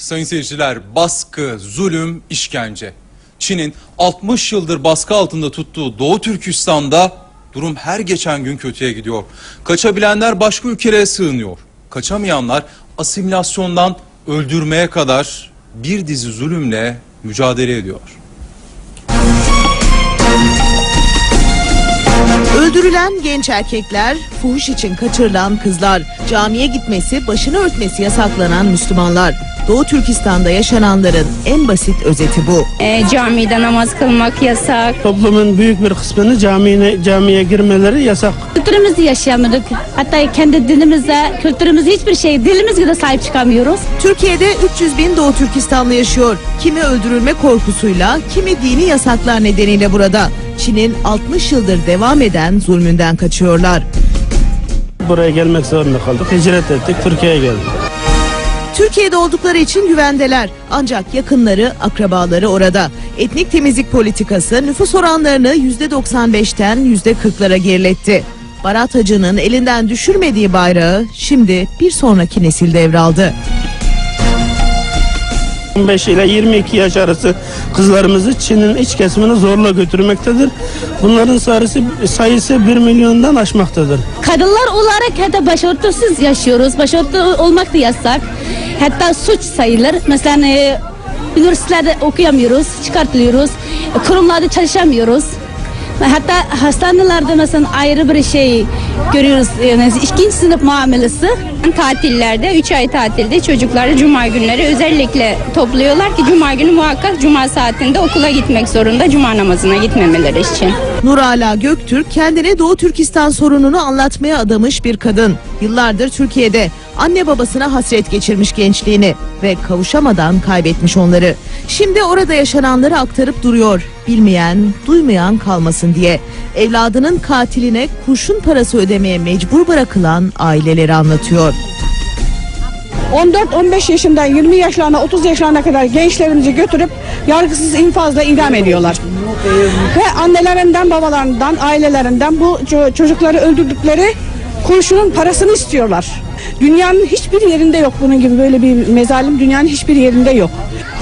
sayın seyirciler baskı, zulüm, işkence. Çin'in 60 yıldır baskı altında tuttuğu Doğu Türkistan'da durum her geçen gün kötüye gidiyor. Kaçabilenler başka ülkelere sığınıyor. Kaçamayanlar asimilasyondan öldürmeye kadar bir dizi zulümle mücadele ediyor. Öldürülen genç erkekler, fuhuş için kaçırılan kızlar, camiye gitmesi, başını örtmesi yasaklanan Müslümanlar. Doğu Türkistan'da yaşananların en basit özeti bu. E, camide namaz kılmak yasak. Toplumun büyük bir kısmını camiye, camiye girmeleri yasak. Kültürümüzü yaşayamadık. Hatta kendi dinimize, kültürümüze hiçbir şey, dilimizle de sahip çıkamıyoruz. Türkiye'de 300 bin Doğu Türkistanlı yaşıyor. Kimi öldürülme korkusuyla, kimi dini yasaklar nedeniyle burada. Çin'in 60 yıldır devam eden zulmünden kaçıyorlar. Buraya gelmek zorunda kaldık. Hicret ettik, Türkiye'ye geldik. Türkiye'de oldukları için güvendeler. Ancak yakınları, akrabaları orada. Etnik temizlik politikası nüfus oranlarını %95'ten %40'lara geriletti. Barat Hacı'nın elinden düşürmediği bayrağı şimdi bir sonraki nesil devraldı. 15 ile 22 yaş arası kızlarımızı Çin'in iç kesimine zorla götürmektedir. Bunların sayısı, sayısı 1 milyondan aşmaktadır. Kadınlar olarak hatta başörtüsüz yaşıyoruz. Başörtü olmak da yasak. Hatta suç sayılır. Mesela e, üniversitelerde okuyamıyoruz, çıkartılıyoruz. E, kurumlarda çalışamıyoruz. Hatta hastanelerde mesela ayrı bir şey görüyoruz. Mesela ikinci sınıf muamelesi. Tatillerde 3 ay tatilde çocukları cuma günleri özellikle topluyorlar ki cuma günü muhakkak cuma saatinde okula gitmek zorunda cuma namazına gitmemeleri için. Nurala Göktürk kendine Doğu Türkistan sorununu anlatmaya adamış bir kadın. Yıllardır Türkiye'de anne babasına hasret geçirmiş gençliğini ve kavuşamadan kaybetmiş onları. Şimdi orada yaşananları aktarıp duruyor. Bilmeyen, duymayan kalmasın diye. Evladının katiline kurşun parası ödemeye mecbur bırakılan aileleri anlatıyor. 14-15 yaşından 20 yaşlarına 30 yaşlarına kadar gençlerimizi götürüp yargısız infazla idam ediyorlar. Ve annelerinden, babalarından, ailelerinden bu ço- çocukları öldürdükleri kurşunun parasını istiyorlar. Dünyanın hiçbir yerinde yok bunun gibi böyle bir mezalim dünyanın hiçbir yerinde yok.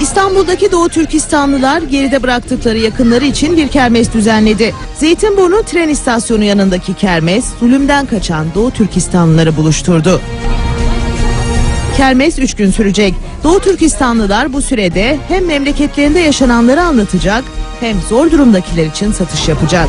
İstanbul'daki Doğu Türkistanlılar geride bıraktıkları yakınları için bir kermes düzenledi. Zeytinburnu tren istasyonu yanındaki kermes zulümden kaçan Doğu Türkistanlıları buluşturdu. Kermes 3 gün sürecek. Doğu Türkistanlılar bu sürede hem memleketlerinde yaşananları anlatacak hem zor durumdakiler için satış yapacak.